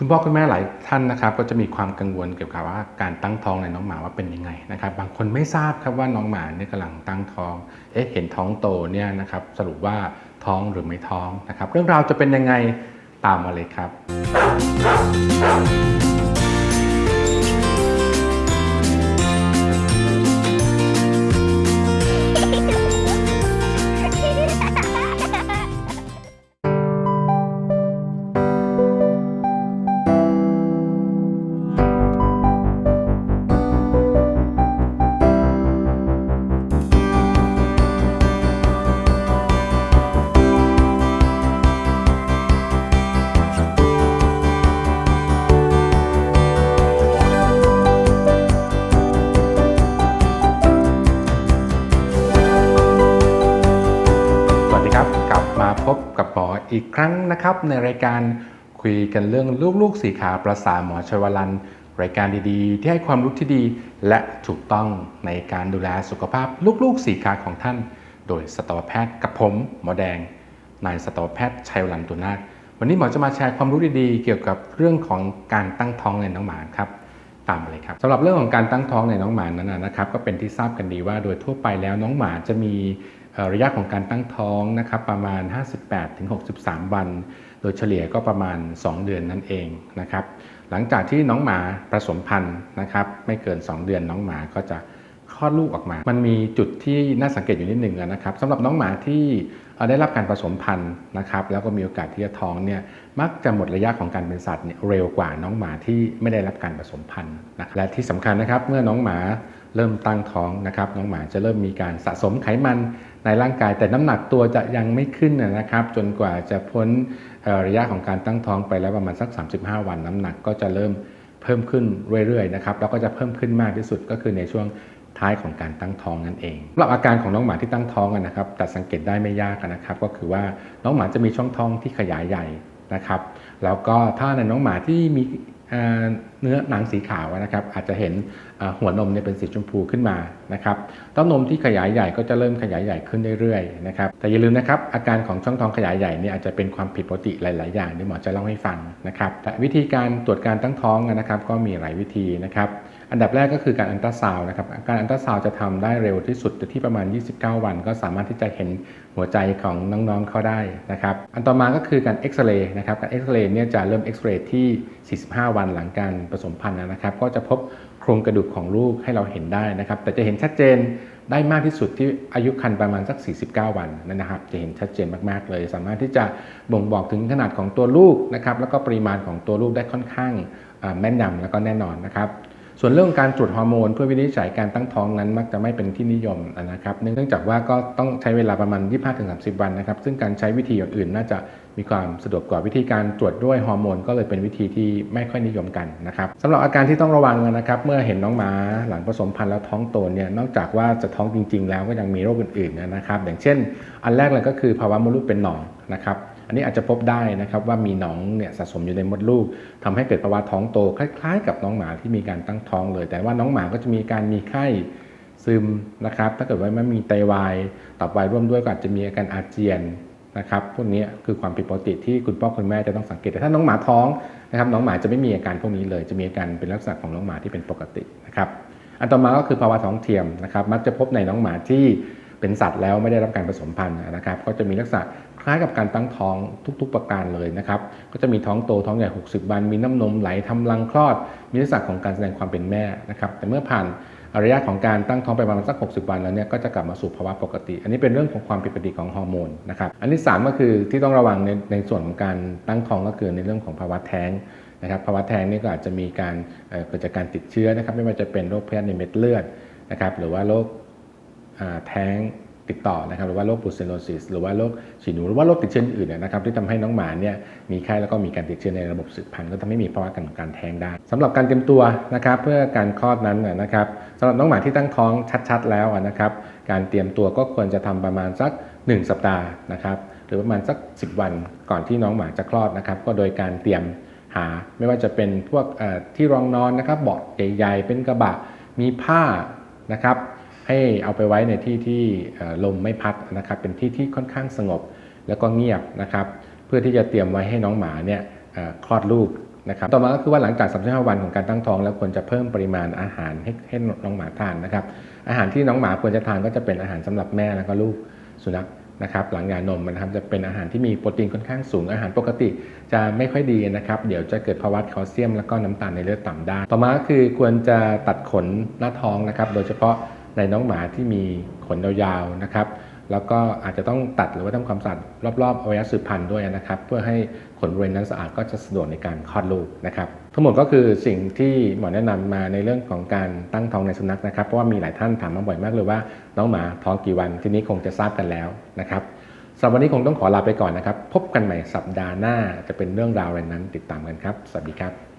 คุณพ่อคุณแม่หลายท่านนะครับก็จะมีความกังวลเกี่ยวกับว่าการตั้งท้องในน้องหมาว่าเป็นยังไงนะครับ บางคนไม่ทราบครับว่าน้องหมาเนี่ยกำลังตั้งท้องเอ๊ะเห็นท้องโตเนี่ยนะครับสรุปว่าท้องหรือไม่ท้องนะครับ เรื่องราวจะเป็นยังไงตามมาเลยครับ อีกครั้งนะครับ ในรายการคุยกันเรื่องลูกๆสีขาประสาหมอชวลัน รายการดีๆ ที่ให้ความรู้ที่ดี และถูกต้องในการดูแลสุขภาพลูกๆสีขาของท่าน โดยสัตวแพทย์กับผมหมอแดงนายสัตวแพทย์ชัยวรันตุนาถวันนี้หมอจะมาแชร์ความรู้ดีๆ เกี่ยวกับเรื่องของการตั้งท้องในน้องหมาครับตามเลยครับสำหรับเรื่องของการตั้งท้องในน้องหมานั้นนะครับ ก็เป็นที่ทราบกันดีว่าโดยทั่วไปแล้วน้องหมาจะมี ระยะของการตั้งท้องนะครับประมาณ 58-63 วัน โดยเฉลี่ยก็ประมาณ 2 เดือนนั่นเองนะครับหลังจากที่น้องหมาผสมพันธุ์นะครับไม่เกิน 2 เดือนน้องหมาก็จะคลอดลูกออกมา มันมีจุดที่น่าสังเกตอยู่นิดหนึ่งนะครับสำหรับน้องหมาที่ได้รับการผสมพันธุ์นะครับแล้วก็มีโอกาสที่จะท้องเนี่ยมักจะหมดระยะของการเป็นสัตว์เนี่ยเร็วกว่าน้องหมาที่ไม่ได้รับการผสมพันธุ์นะและที่สำคัญนะครับเมื่อน้องหมา เริ่มตั้งท้องนะครับน้องหมาจะเริ่มมีการสะสมไขมันในร่างกาย แต่น้ำหนักตัวจะยังไม่ขึ้นนะครับ จนกว่าจะพ้นระยะของการตั้งท้องไปแล้วประมาณสัก 35 วัน น้ำหนักก็จะเริ่มเพิ่มขึ้นเรื่อยๆนะครับแล้วก็จะเพิ่มขึ้นมากที่สุดก็คือในช่วงท้ายของการตั้งท้องนั่นเองสำหรับอาการของน้องหมาที่ตั้งท้องนะครับแต่สังเกตได้ไม่ยากนะครับ ก็คือว่าน้องหมาจะมีช่องท้องที่ขยายใหญ่นะครับ แล้วก็ถ้าในน้องหมาที่มี เนื้อหนังสีขาวนะครับอาจจะเห็นหัวนมเนี่ยเป็นสีชมพูขึ้นมานะครับเต้านมที่ขยายใหญ่ก็จะเริ่มขยายใหญ่ขึ้นเรื่อยๆนะครับแต่อย่าลืมนะครับอาการของช่องท้องขยายใหญ่เนี่ยอาจจะเป็นความผิดปกติหลาย ๆ อย่างที่หมอจะเล่าให้ฟังนะครับแต่วิธีการตรวจการตั้งท้องนะครับก็มีหลายวิธีนะครับ อันดับแรกก็คือการอันตราซาวนะครับ การอันตราซาวจะทำได้เร็วที่สุดที่ประมาณ 29 วัน ก็สามารถที่จะเห็นหัวใจของน้องๆเขาได้นะครับ อันต่อมาก็คือการเอ็กซเรย์นะครับ การเอ็กซเรย์เนี่ยจะเริ่มเอ็กซเรย์ที่ 45 วันหลังการผสมพันธุ์นะครับ ก็จะพบโครงกระดูกของลูกให้เราเห็นได้นะครับ แต่จะเห็นชัดเจนได้มากที่สุดที่อายุครรภ์ประมาณสัก 49 วันนั่นนะครับ จะเห็นชัดเจนมากๆเลย สามารถที่จะบ่งบอกถึงขนาดของตัวลูกนะครับ แล้วก็ปริมาณของตัวลูกได้ค่อนข้างแม่นยำแล้วก็แน่นอนนะครับ ส่วนเรื่องการตรวจฮอร์โมนเพื่อวินิจฉัยการตั้งท้องนั้นมักจะไม่เป็นที่นิยมนะครับเนื่องจากว่าก็ต้องใช้เวลาประมาณ 25-30 วันนะครับ ซึ่งการใช้วิธีอื่นๆ น่าจะมีความสะดวกกว่าวิธีการตรวจด้วยฮอร์โมนก็เลยเป็นวิธีที่ไม่ค่อยนิยมกันนะครับสำหรับอาการที่ต้องระวังนะครับ เมื่อเห็นน้องหมาหลังผสมพันธุ์แล้วท้องโตเนี่ยนอกจากว่าจะท้องจริง ๆ แล้วก็ยังมีโรคอื่นๆนะครับ อย่างเช่น อันแรกเลยก็คือภาวะมดลูกเป็นหนองนะครับ อันนี้อาจจะพบได้นะครับว่ามีหนองเนี่ยสะสมอยู่ในมดลูกทำให้เกิดภาวะท้องโตคล้ายๆ กับน้องหมาที่มีการตั้งท้องเลย แต่ว่าน้องหมาก็จะมีการมีไข้ซึมนะครับ ถ้าเกิดว่าไม่มีไตวายตับวายร่วมด้วยก็อาจจะมีอาการอาเจียนนะครับพวกนี้คือความผิดปกติที่คุณพ่อคุณแม่จะต้องสังเกตแต่ถ้าน้องหมาท้องนะครับน้องหมาจะไม่มีอาการพวกนี้เลย จะมีอาการเป็นลักษณะของน้องหมาที่เป็นปกตินะครับอันต่อมาก็คือภาวะท้องเทียมนะครับ มักจะพบในน้องหมาที่ เป็นสัตว์แล้วไม่ได้รับการผสมพันธุ์นะครับ ก็จะมีลักษณะคล้ายกับการตั้งท้องทุกๆประการเลยนะครับ ก็จะมีท้องโตท้องใหญ่ 60 วัน มีน้ำนมไหลทำรังคลอด มีลักษณะของการแสดงความเป็นแม่นะครับ แต่เมื่อผ่านระยะของการตั้งท้องไปประมาณสัก 60 วันแล้วเนี่ยก็จะกลับมาสู่ภาวะปกติ อันนี้เป็นเรื่องของความผิดปกติของฮอร์โมนนะครับ อันที่ 3 ก็คือที่ต้องระวังในในส่วนของการตั้งท้องก็คือในเรื่องของภาวะแท้งนะครับ ภาวะแท้งนี่ก็อาจจะมีการเกิดจากการติดเชื้อนะครับ ไม่ว่าจะเป็นโรคแพ้ในเม็ดเลือดนะครับ หรือว่าโรค แท้งติดต่อนะครับหรือว่าโรคบูเซโนซิสหรือว่าโรคฉี่หนูหรือว่าโรคติดเชื้ออื่นนะครับที่ทำให้น้องหมาเนี่ยมีไข้แล้วก็มีการติดเชื้อในระบบสืบพันธุ์ก็ทำให้มีภาวะการการแท้งได้สำหรับการเตรียมตัวนะครับเพื่อการคลอดนั้นนะครับสำหรับน้องหมาที่ตั้งท้องชัดๆ แล้วนะครับการเตรียมตัวก็ควรจะทำประมาณสัก 1 สัปดาห์นะครับหรือประมาณสัก 10 วันก่อนที่น้องหมาจะคลอดนะครับก็โดยการเตรียมหาไม่ว่าจะเป็นพวกที่รองนอนนะครับเบาะใหญ่ๆเป็นกระบะมีผ้านะครับ ให้เอาไปไว้ในที่ที่ลมไม่พัดนะครับ เป็นที่ที่ค่อนข้างสงบแล้วก็เงียบนะครับ เพื่อที่จะเตรียมไว้ให้น้องหมาเนี่ยคลอดลูกนะครับ ต่อมาก็คือว่าหลังจาก35วันของการตั้งท้อง แล้วควรจะเพิ่มปริมาณอาหารให้ให้น้องหมาทานนะครับ อาหารที่น้องหมาควรจะทานก็จะเป็นอาหารสำหรับแม่แล้วก็ลูกสุนัขนะครับหลังยานมนะครับจะเป็นอาหารที่มีโปรตีนค่อนข้างสูงอาหารปกติจะไม่ค่อยดีนะครับ เดี๋ยวจะเกิดภาวะแคลเซียม แล้วก็น้ำตาลในเลือดต่ำได้ ต่อมาคือควรจะตัดขนหน้าท้องนะครับ โดยเฉพาะ ในน้องหมาที่มีขนยาวๆนะครับ แล้วก็อาจจะต้องตัดหรือว่าทำความสะอาดรอบๆอวัยวะสืบพันธุ์ด้วยนะครับ เพื่อให้ขนบริเวณนั้นสะอาดก็จะสะดวกในการคลอดลูกนะครับ ทั้งหมดก็คือสิ่งที่หมอแนะนำมาในเรื่องของการตั้งท้องในสุนัขนะครับเพราะว่ามีหลายท่านถามมาบ่อยมากเลยว่า น้องหมาท้องกี่วันทีนี้คงจะทราบกันแล้วนะครับสำหรับวันนี้คงต้องขอลาไปก่อนนะครับ พบกันใหม่สัปดาห์หน้าจะเป็นเรื่องราวอะไรนั้นติดตามกันครับ สวัสดีครับ